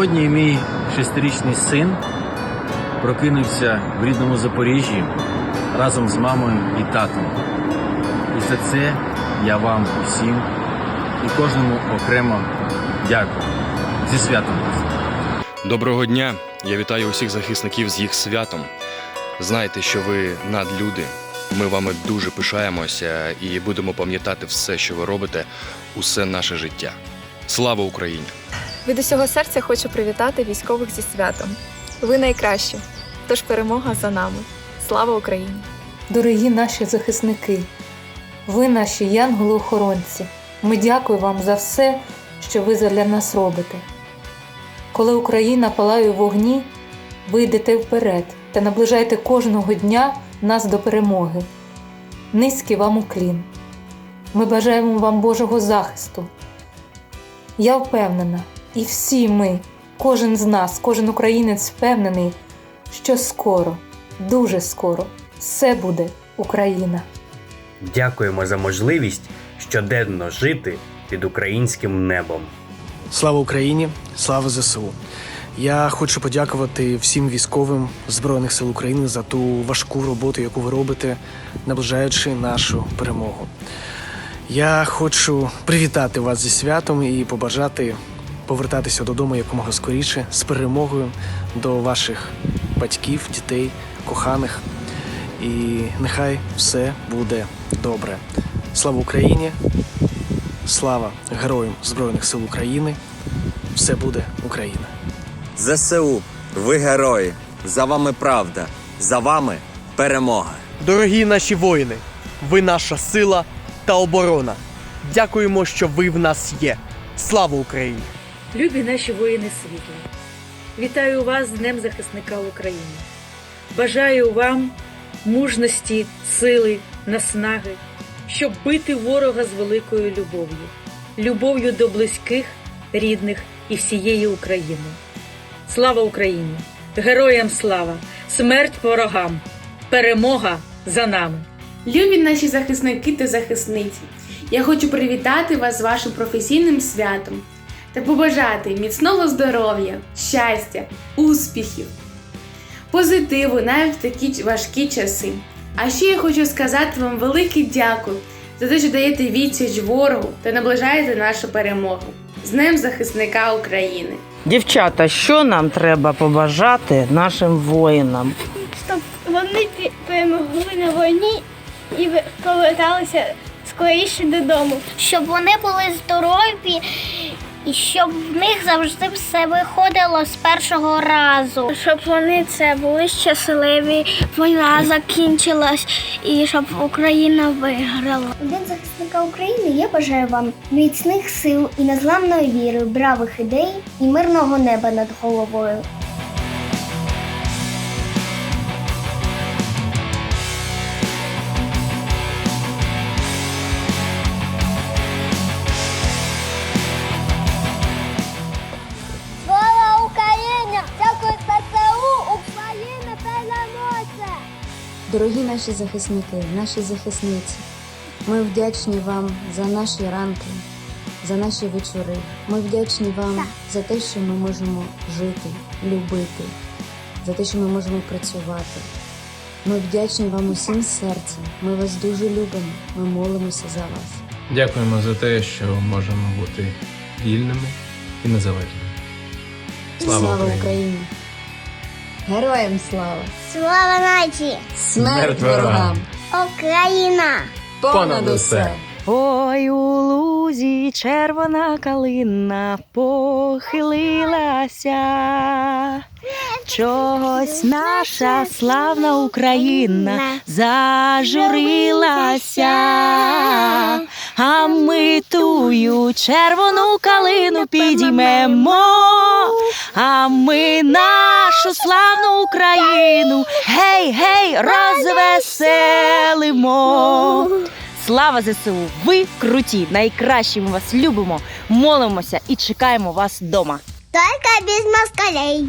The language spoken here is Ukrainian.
Сьогодні мій шестирічний син прокинувся в рідному Запоріжжі разом з мамою і татом. І за це я вам усім і кожному окремо дякую. Зі святом! Доброго дня! Я вітаю усіх захисників з їх святом. Знайте, що ви надлюди. Ми вами дуже пишаємося і будемо пам'ятати все, що ви робите, усе наше життя. Слава Україні! Від усього серця хочу привітати військових зі святом. Ви найкращі, тож перемога за нами. Слава Україні! Дорогі наші захисники, ви наші янголи-охоронці. Ми дякуємо вам за все, що ви для нас робите. Коли Україна палає вогні, ви йдете вперед та наближаєте кожного дня нас до перемоги. Низький вам уклін. Ми бажаємо вам Божого захисту. Я впевнена, і всі ми, кожен з нас, кожен українець впевнений, що скоро, дуже скоро, все буде Україна. Дякуємо за можливість щоденно жити під українським небом. Слава Україні! Слава ЗСУ! Я хочу подякувати всім військовим Збройних сил України за ту важку роботу, яку ви робите, наближаючи нашу перемогу. Я хочу привітати вас зі святом і побажати повертатися додому якомога скоріше з перемогою до ваших батьків, дітей, коханих. І нехай все буде добре. Слава Україні! Слава героям Збройних сил України! Все буде Україна! ЗСУ, ви герої. За вами правда, за вами перемога. Дорогі наші воїни, ви наша сила та оборона. Дякуємо, що ви в нас є. Слава Україні! Любі наші воїни світла, вітаю вас з Днем захисника України. Бажаю вам мужності, сили, наснаги, щоб бити ворога з великою любов'ю, любов'ю до близьких, рідних і всієї України. Слава Україні! Героям слава! Смерть ворогам! Перемога за нами! Любі наші захисники та захисниці, я хочу привітати вас з вашим професійним святом та побажати міцного здоров'я, щастя, успіхів, позитиву навіть в такі важкі часи. А ще я хочу сказати вам велике дякую за те, що даєте відсіч ворогу та наближаєте нашу перемогу. З Днем захисника України! Дівчата, що нам треба побажати нашим воїнам? щоб вони перемогли на війні і ви- поверталися скоріше додому. Щоб вони були здорові і щоб в них завжди все виходило з першого разу. Щоб вони це були щасливі, війна закінчилась і щоб Україна виграла. День захисника України я бажаю вам міцних сил і незламної віри, бравих ідей і мирного неба над головою. Дорогі наші захисники, наші захисниці, ми вдячні вам за наші ранки, за наші вечори. Ми вдячні вам за те, що ми можемо жити, любити, за те, що ми можемо працювати. Ми вдячні вам усім серцем. Ми вас дуже любимо. Ми молимося за вас. Дякуємо за те, що можемо бути вільними і незалежними. Слава, Україні! Україні! Героям слава! Слава нації! Смерть ворогам! Україна! Понад усе! Ой, у лузі червона калина похилилася. Чогось наша славна Україна зажурилася, а ми тую червону калину підіймемо, а ми нашу славну Україну гей, гей, розвеселимо. Слава ЗСУ! Ви круті! Найкращі! Ми вас любимо, молимося і чекаємо вас вдома. Тільки без москалей!